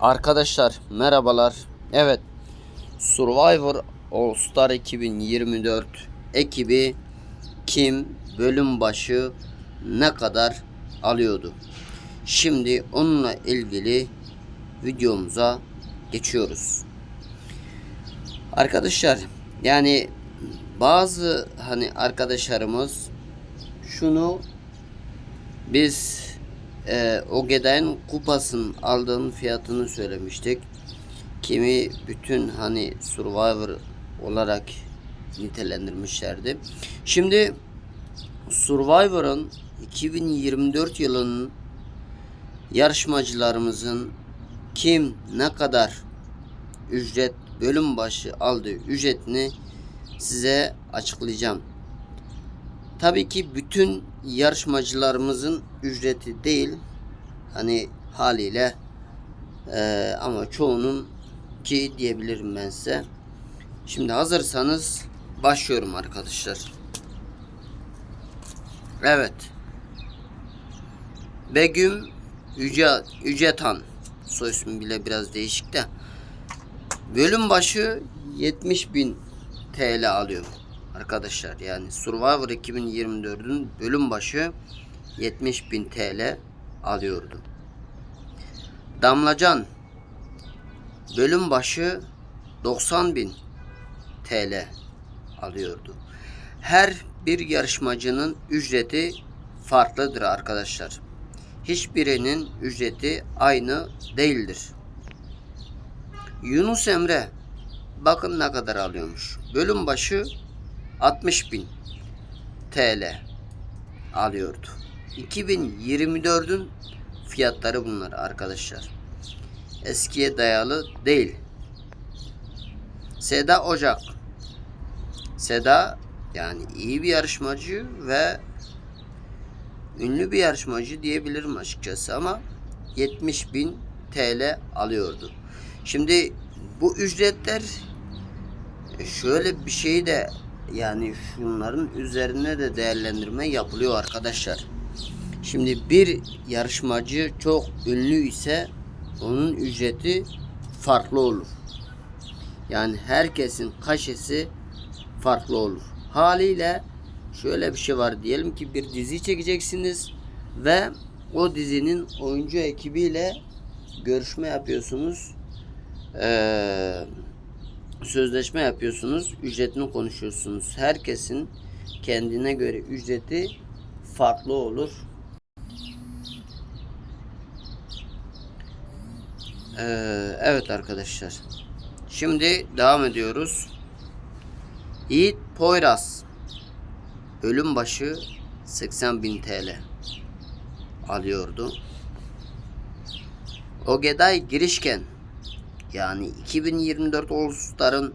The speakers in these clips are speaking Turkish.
Arkadaşlar merhabalar. Evet. Survivor All Star 2024 ekibi kim bölüm başı ne kadar alıyordu? Şimdi onunla ilgili videomuza geçiyoruz. Arkadaşlar yani bazı hani arkadaşlarımız şunu biz e, Ogeday'ın kupasının aldığın fiyatını söylemiştik. Kimi bütün hani Survivor olarak nitelendirmişlerdi. Şimdi Survivor'ın 2024 yılının yarışmacılarımızın kim ne kadar ücret bölüm başı aldığı ücretini size açıklayacağım. Tabii ki bütün yarışmacılarımızın ücreti değil. Hani haliyle eee, ama çoğunun ki diyebilirim ben size. Şimdi hazırsanız başlıyorum arkadaşlar. Evet. Begüm Yüce, Yücetan. Soy ismi bile biraz değişik de. Bölüm başı 70 bin TL alıyor arkadaşlar. Yani Survivor 2024'ün bölüm başı 70 bin TL alıyordu. Damlacan bölüm başı 90 bin TL alıyordu. Her bir yarışmacının ücreti farklıdır arkadaşlar. Hiçbirinin ücreti aynı değildir. Yunus Emre bakın ne kadar alıyormuş. Bölüm başı 60 bin TL alıyordu. 2024'ün fiyatları bunlar arkadaşlar. Eskiye dayalı değil. Seda Ocak. Seda yani iyi bir yarışmacı ve ünlü bir yarışmacı diyebilirim açıkçası ama 70 bin TL alıyordu. Şimdi bu ücretler şöyle bir şey de yani şunların üzerine de değerlendirme yapılıyor arkadaşlar. Şimdi bir yarışmacı çok ünlü ise onun ücreti farklı olur. Yani herkesin kaşesi farklı olur. Haliyle şöyle bir şey var diyelim ki bir dizi çekeceksiniz ve o dizinin oyuncu ekibiyle görüşme yapıyorsunuz. Eee sözleşme yapıyorsunuz, ücretini konuşuyorsunuz. Herkesin kendine göre ücreti farklı olur. Ee, evet arkadaşlar. Şimdi devam ediyoruz. Yiğit Poyraz bölüm başı 80 bin TL alıyordu. Ogeday Girişken yani 2024 All Star'ın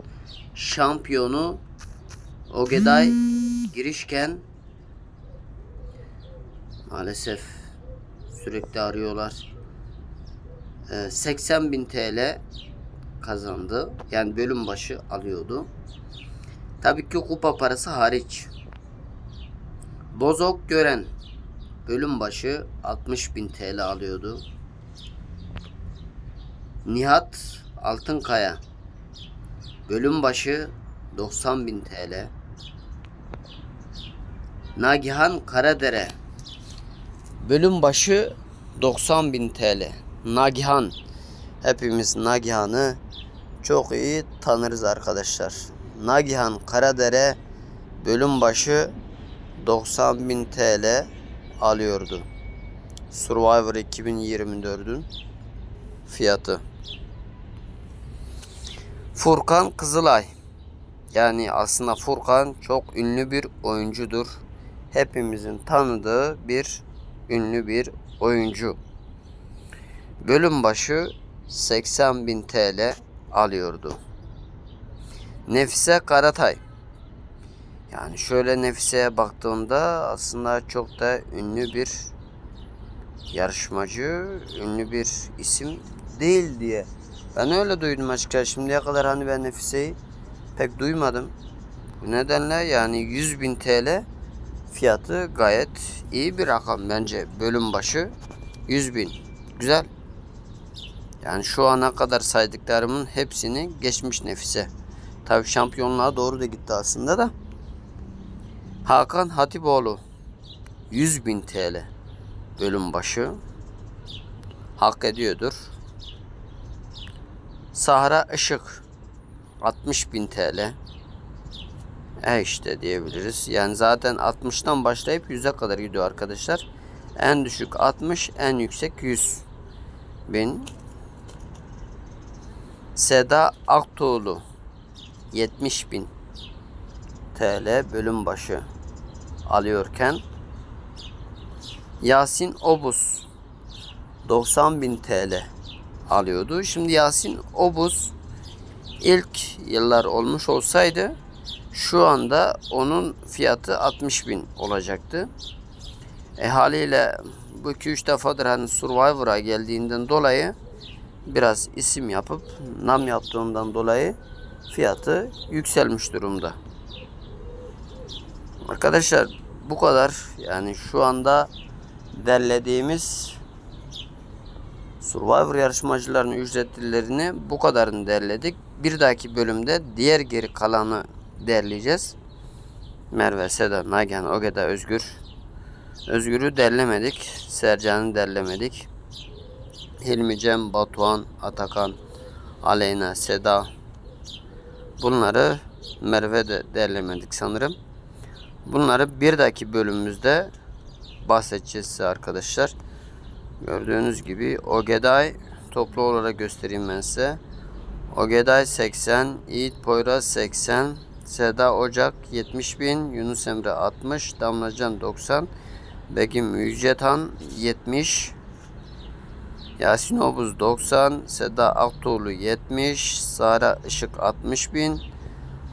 şampiyonu Ogeday girişken maalesef sürekli arıyorlar. Ee, 80 bin TL kazandı. Yani bölüm başı alıyordu. Tabii ki kupa parası hariç. Bozok Gören bölüm başı 60 bin TL alıyordu. Nihat Altınkaya Bölüm başı 90 bin TL Nagihan Karadere Bölüm başı 90 bin TL Nagihan Hepimiz Nagihan'ı çok iyi tanırız arkadaşlar. Nagihan Karadere bölüm başı 90 bin TL alıyordu. Survivor 2024'ün fiyatı. Furkan Kızılay. Yani aslında Furkan çok ünlü bir oyuncudur. Hepimizin tanıdığı bir ünlü bir oyuncu. Bölüm başı 80 bin TL alıyordu. Nefise Karatay. Yani şöyle Nefise'ye baktığımda aslında çok da ünlü bir yarışmacı, ünlü bir isim değil diye ben öyle duydum açıkçası. Şimdiye kadar hani ben Nefise'yi pek duymadım. Bu nedenle yani 100 bin TL fiyatı gayet iyi bir rakam bence. Bölüm başı 100 bin. Güzel. Yani şu ana kadar saydıklarımın hepsini geçmiş Nefise. Tabii şampiyonluğa doğru da gitti aslında da. Hakan Hatipoğlu 100.000 TL bölüm başı hak ediyordur. Sahra Işık 60.000 TL. E işte diyebiliriz. Yani zaten 60'tan başlayıp 100'e kadar gidiyor arkadaşlar. En düşük 60, en yüksek 100 bin. Seda Aktuğlu 70 bin TL bölüm başı alıyorken Yasin Obuz 90 bin TL alıyordu. Şimdi Yasin Obuz ilk yıllar olmuş olsaydı şu anda onun fiyatı 60 bin olacaktı. E haliyle bu 2-3 defadır hani Survivor'a geldiğinden dolayı biraz isim yapıp nam yaptığından dolayı fiyatı yükselmiş durumda. Arkadaşlar bu kadar yani şu anda derlediğimiz Survivor yarışmacılarının ücretlilerini bu kadarını derledik. Bir dahaki bölümde diğer geri kalanı derleyeceğiz. Merve, Seda, Nagihan, Ogeda, Özgür. Özgür'ü derlemedik. Sercan'ı derlemedik. Hilmi, Cem, Batuhan, Atakan, Aleyna, Seda. Bunları Merve de derlemedik sanırım. Bunları bir dahaki bölümümüzde bahsedeceğiz size arkadaşlar. Gördüğünüz gibi Ogeday toplu olarak göstereyim ben size. Ogeday 80, Yiğit Poyraz 80, Seda Ocak 70 bin, Yunus Emre 60, Damlacan 90, Begim Müjdetan 70, Yasin Obuz 90, Seda Aktuğlu 70, Sara Işık 60 bin,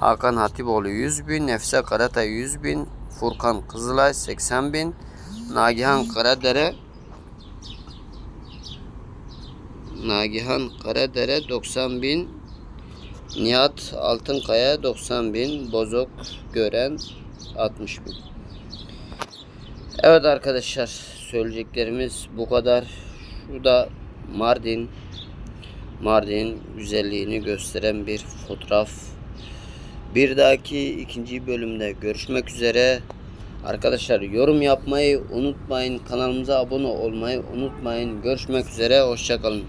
Hakan Hatipoğlu 100 bin, Nefse Karatay 100 bin, Furkan Kızılay 80 bin, Nagihan Karadere Nagihan Karadere 90 bin, Nihat Altınkaya 90 bin, Bozok Gören 60 bin. Evet arkadaşlar söyleyeceklerimiz bu kadar. Şu da Mardin. Mardin güzelliğini gösteren bir fotoğraf. Bir dahaki ikinci bölümde görüşmek üzere. Arkadaşlar yorum yapmayı unutmayın. Kanalımıza abone olmayı unutmayın. Görüşmek üzere. Hoşçakalın.